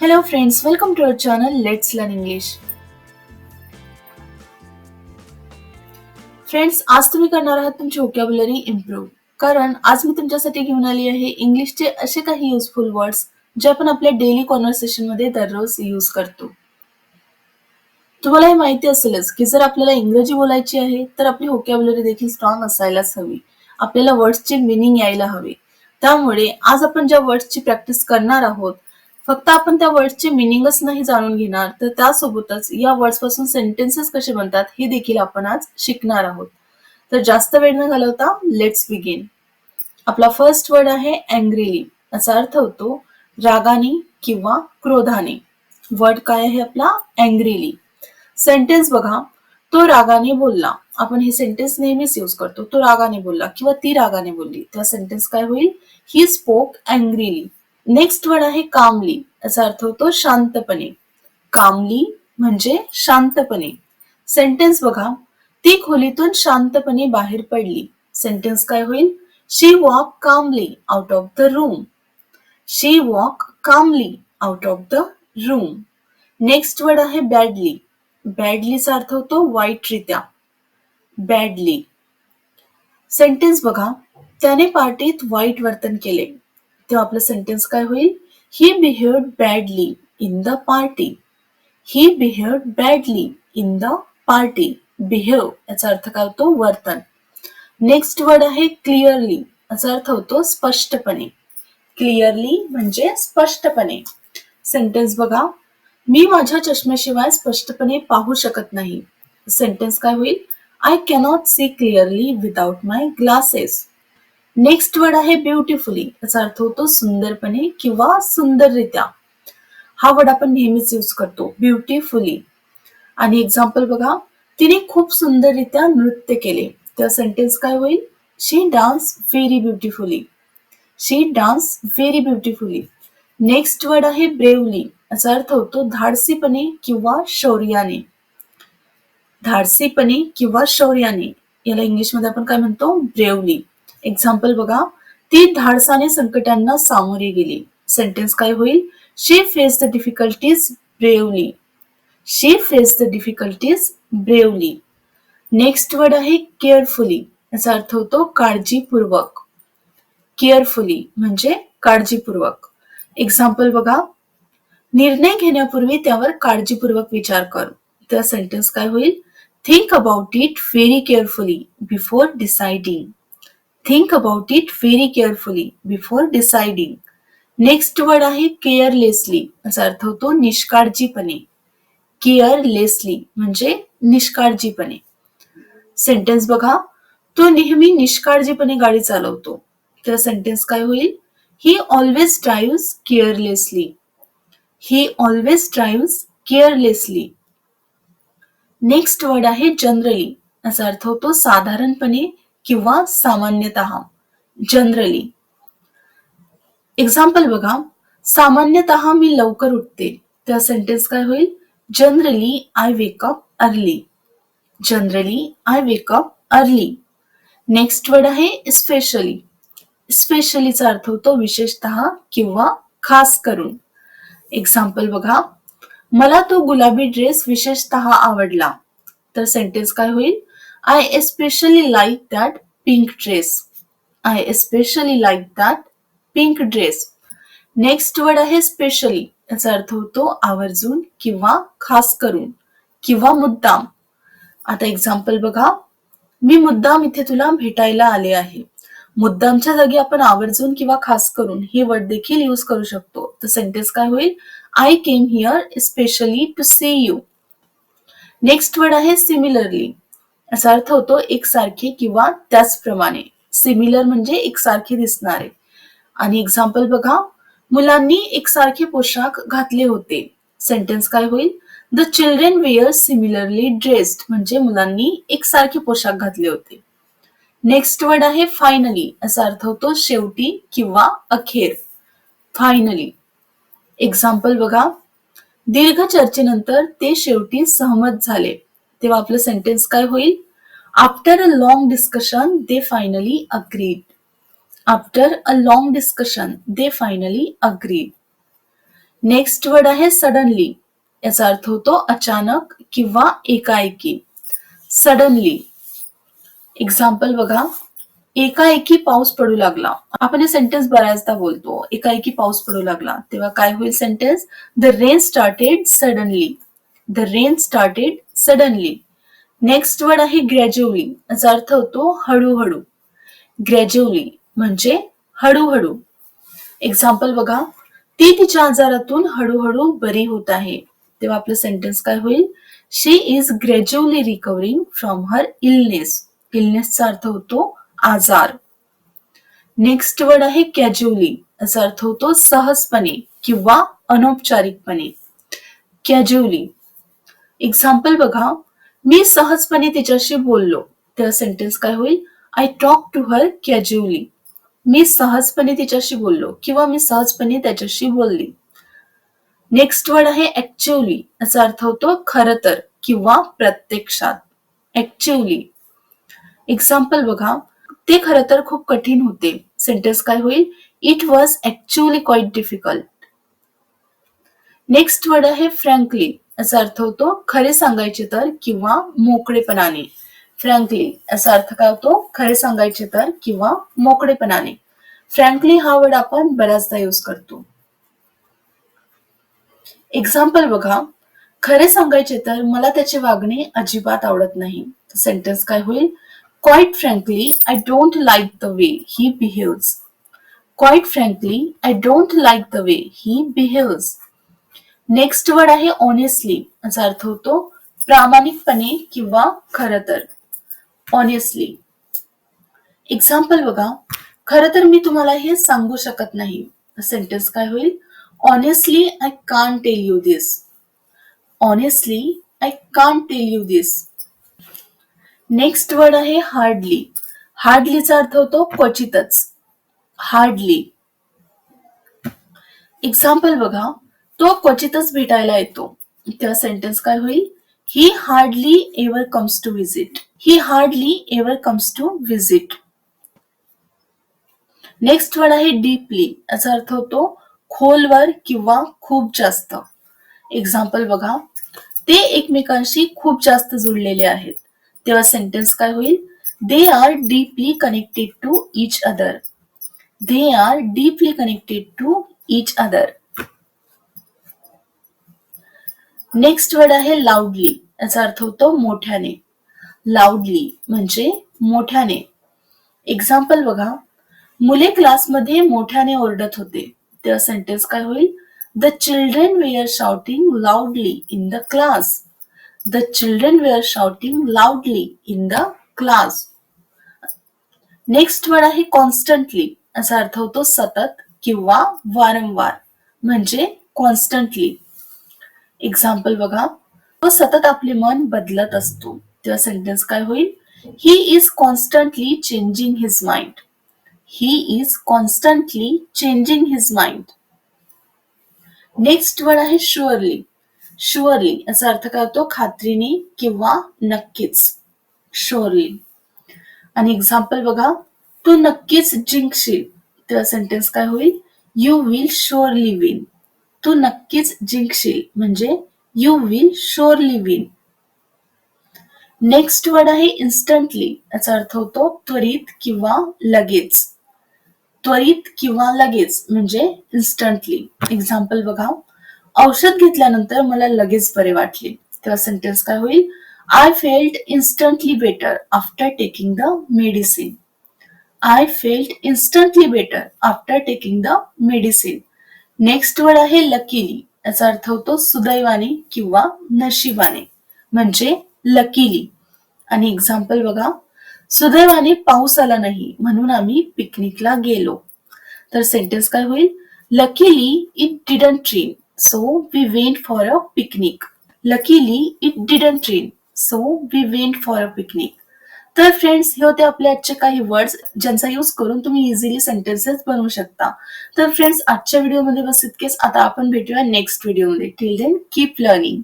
Hello friends, welcome to our channel Let's Learn English. Friends आज तुम्ही करणार आहात तुमची व्होकॅब्युलरी इम्प्रूव्ह कारण आज मी तुमच्यासाठी घेऊन आली आहे इंग्लिशचे असे काही युजफुल वर्ड्स जे आपण आपल्या डेली कॉन्व्हर्सेशनमध्ये दररोज यूज करतो. तुम्हाला हे माहिती असेलच की जर आपल्याला इंग्रजी बोलायची आहे तर आपली व्होकॅब्युलरी देखील स्ट्रॉंग असायलाच हवी. आपल्याला वर्ड्सचे मिनिंग यायला हवे. त्यामुळे आज आपण ज्या वर्ड्सची प्रॅक्टिस करणार आहोत फक्त आपण त्या वर्ड्सचे मिनिंगच नाही जाणून घेणार तर त्यासोबतच या वर्ड्सपासून सेंटेन्सेस कसे बनतात हे देखील आपण आज शिकणार आहोत. तर जास्त वेळ न घालवता लेट्स बिगिन आपला फर्स्ट वर्ड आहे अँग्रीली याचा अर्थ होतो रागाने किंवा क्रोधाने. वर्ड काय आहे आपला? अँग्रीली सेंटेन्स बघा. तो रागाने बोलला. आपण हे सेंटेन्स नेहमीच यूज करतो. तो रागाने बोलला किंवा ती रागाने बोलली. त्या सेंटेन्स काय होईल? He spoke angrily next word आहे कामली याचा अर्थ होतो शांतपणे. कामली म्हणजे शांतपणे. सेंटेन्स बघा. ती खोलीतून शांतपणे बाहेर पडली. सेंटेन्स काय होईल? She walk calmly out of the room she walk calmly out of the room next word आहे बॅडली बॅडलीचा अर्थ होतो वाईटरित्या. बॅडली सेंटेन्स बघा. त्याने पार्टीत वाईट वर्तन केले. तेव्हा आपलं सेंटेन्स काय होईल? He behaved badly in the party he behaved badly in the party behave याचा अर्थ काय होतो? वर्तन. नेक्स्ट वर्ड आहे क्लिअरली याचा अर्थ होतो स्पष्टपणे. क्लिअरली म्हणजे स्पष्टपणे. सेंटेन्स बघा. मी माझ्या चष्म्याशिवाय स्पष्टपणे पाहू शकत नाही. सेंटेन्स काय होईल? I cannot see clearly without my glasses next word आहे ब्युटिफुली याचा अर्थ होतो सुंदरपणे किंवा सुंदररित्या. हा वर्ड आपण नेहमीच यूज करतो ब्युटिफुली आणि एक्झाम्पल बघा तिने खूप सुंदररित्या नृत्य केले. तर सेंटेन्स काय होईल? She dance very beautifully she dance very beautifully next word आहे ब्रेवली याचा अर्थ होतो धाडसीपणे किंवा शौर्याने. धाडसीपणे किंवा शौर्याने. याला इंग्लिशमध्ये आपण काय म्हणतो? ब्रेवली एक्झाम्पल बघा. ती धाडसाने संकटांना सामोरे गेली. सेंटेन्स काय होईल? She face the difficulties bravely she face the difficulties bravely next word आहे केअरफुली याचा अर्थ होतो काळजीपूर्वक. केअरफुली म्हणजे काळजीपूर्वक. एक्झाम्पल बघा. निर्णय घेण्यापूर्वी त्यावर काळजीपूर्वक विचार कर. तर सेंटेन्स काय होईल? Think about it very carefully before deciding think about it very carefully before deciding next word आहे केअरलेसली असा अर्थ होतो निष्काळजीपणे. केअरलेसली म्हणजे निष्काळजीपणे. सेंटेन्स बघा. तो नेहमी निष्काळजीपणे गाडी चालवतो. तर सेंटेन्स काय होईल? He always drive carelessly he always drive carelessly next word आहे जनरली. असा अर्थ होतो साधारणपणे किंवा सामान्यतः जनरली एक्झाम्पल बघा. सामान्यतः मी लवकर उठते. त्या सेंटेन्स काय होईल? Generally I wake up early generally I wake up early next word आहे स्पेशली स्पेशलीचा अर्थ होतो विशेषतः किंवा खास करून. एक्झाम्पल बघा. मला तो गुलाबी ड्रेस विशेषतः आवडला. तर सेंटेन्स काय होईल? I especially like that pink dress I especially like that pink dress next word आहे स्पेशली याचा अर्थ होतो आवर्जून किंवा खास करून किंवा मुद्दाम. आता एक्झाम्पल बघा. मी मुद्दाम इथे तुला भेटायला आले आहे. मुद्दामच्या जागी आपण आवर्जून किंवा खास करून हे वर्ड देखील यूज करू शकतो. तर सेंटेन्स काय होईल? I came here specially to see you next word आहे सिमिलरली याचा अर्थ होतो एकसारखे किंवा त्याचप्रमाणे. सिमिलर म्हणजे एकसारखे दिसणारे. आणि एक्झाम्पल बघा. मुलांनी एकसारखे पोशाख घातले होते. सेंटेन्स काय होईल? The children were similarly dressed म्हणजे मुलांनी एकसारखे पोशाख घातले होते. नेक्स्ट वर्ड आहे फायनली याचा अर्थ होतो शेवटी किंवा अखेर. फायनली एक्झाम्पल बघा. दीर्घ चर्चेनंतर ते शेवटी सहमत झाले. तेव्हा आपलं सेंटेन्स काय होईल? After a long discussion they finally agreed after a long discussion they finally agreed next word आहे सडनली याचा अर्थ होतो अचानक किंवा एकाएकी. सडनली एक्झाम्पल बघा. एकाएकी पाऊस पडू लागला. आपण हे सेंटेन्स बऱ्याचदा बोलतो. एकाएकी पाऊस पडू लागला. तेव्हा काय होईल sentence the rain started suddenly the rain started suddenly next word आहे ग्रॅज्युअली याचा अर्थ होतो हळूहळू. ग्रॅज्युअली म्हणजे हळूहळू. एक्झाम्पल बघा. ती तिच्या आजारातून हळूहळू बरी होत आहे. तेव्हा आपलं सेंटेन्स काय होईल? She is gradually recovering from her illness इलनेसचा अर्थ होतो आजार. नेक्स्ट वर्ड आहे कॅज्युअली याचा अर्थ होतो सहजपणे किंवा अनौपचारिकपणे. कॅज्युअली एक्झाम्पल बघा. मी सहजपणे तिच्याशी बोललो. तर सेंटेन्स काय होईल? I talk to her casually मी सहजपणे तिच्याशी बोललो किंवा मी सहजपणे त्याच्याशी बोलली. नेक्स्ट वर्ड आहे ऍक्च्युअली याचा अर्थ होतो खर तर किंवा प्रत्यक्षात. ऍक्च्युअली एक्झाम्पल बघा. ते खरं तर खूप कठीण होते. सेंटेन्स काय होईल? It was actually quite difficult next word आहे फ्रँकली याचा अर्थ होतो खरे सांगायचे तर किंवा मोकळेपणाने. फ्रँकली याचा अर्थ काय होतो खरे सांगायचे तर किंवा मोकळेपणाने. फ्रँकली हा वर्ड आपण बऱ्याचदा यूज करतो. एक्झाम्पल बघा खरे सांगायचे तर मला त्याचे वागणे अजिबात आवडत नाही. सेंटेन्स काय होईल? Quite frankly I don't like the way he behaves quite frankly I don't like the way he behaves next word आहे ऑनेस्टली याचा अर्थ होतो प्रामाणिकपणे किंवा खर तर. ऑनेस्टली एक्झाम्पल बघा. खर तर मी तुम्हाला हे सांगू शकत नाही. सेंटेन्स काय होईल? Honestly I can tell you this honestly I can tell you this next word आहे हार्डली हार्डलीचा अर्थ होतो क्वचितच. हार्डली एक्झाम्पल बघा. तो क्वचितच भेटायला येतो. तेव्हा सेंटेन्स काय होईल? He hardly ever comes to visit he hardly ever comes to visit next word आहे डीपली याचा अर्थ होतो खोलवर किंवा खूप जास्त. एक्झाम्पल बघा. ते एकमेकांशी खूप जास्त जुळलेले आहेत. तेव्हा सेंटेन्स काय होईल? They are deeply connected to each other they are deeply connected to each other next word आहे लाऊडली याचा अर्थ होतो मोठ्याने. लाऊडली म्हणजे मोठ्याने. एक्झाम्पल बघा. मुले क्लासमध्ये मोठ्याने ओरडत होते. तेव्हा सेंटेन्स काय होईल? The children were shouting loudly in the class the children were shouting loudly in the class next word आहे कॉन्स्टंटली याचा अर्थ होतो सतत किंवा वारंवार. म्हणजे कॉन्स्टंटली एक्झाम्पल बघा. तो सतत आपले मन बदलत असतो. तेव्हा सेंटेन्स काय होईल? He is constantly changing his mind he is constantly changing his mind next word आहे शुअरली शुअरली याचा अर्थ काय होतो? खात्रीने किंवा नक्कीच. शुअरली आणि एक्झाम्पल बघा. तू नक्कीच जिंकशील. तेव्हा सेंटेन्स काय होईल? यू विल शुअरली विन तू नक्कीच जिंकशील. म्हणजे you will surely win next word आहे इन्स्टंटली याचा अर्थ होतो त्वरित किंवा लगेच. त्वरित किंवा लगेच म्हणजे इन्स्टंटली एक्झाम्पल बघा. औषध घेतल्यानंतर मला लगेच बरे वाटले. तेव्हा सेंटेन्स काय होईल? I felt instantly better after taking the medicine I felt instantly better after taking the medicine next word आहे लकीली. याचा अर्थ होतो सुदैवाने किंवा नशिबाने. म्हणजे लकीली. आणि एक्झाम्पल बघा. सुदैवाने पाऊस आला नाही म्हणून आम्ही पिकनिकला गेलो. तर सेंटेन्स काय होईल? Luckily it didn't rain so we went for a picnic luckily it didn't rain so we went for a picnic तर फ्रेंड्स हे होते आपले आजचे काही वर्ड्स ज्यांचा यूज करून तुम्ही इझिली सेंटेन्सेस बनवू शकता. तर फ्रेंड्स आजच्या व्हिडिओमध्ये बस इतकेच. आता आपण भेटूया नेक्स्ट व्हिडिओमध्ये टिल देन कीप लर्निंग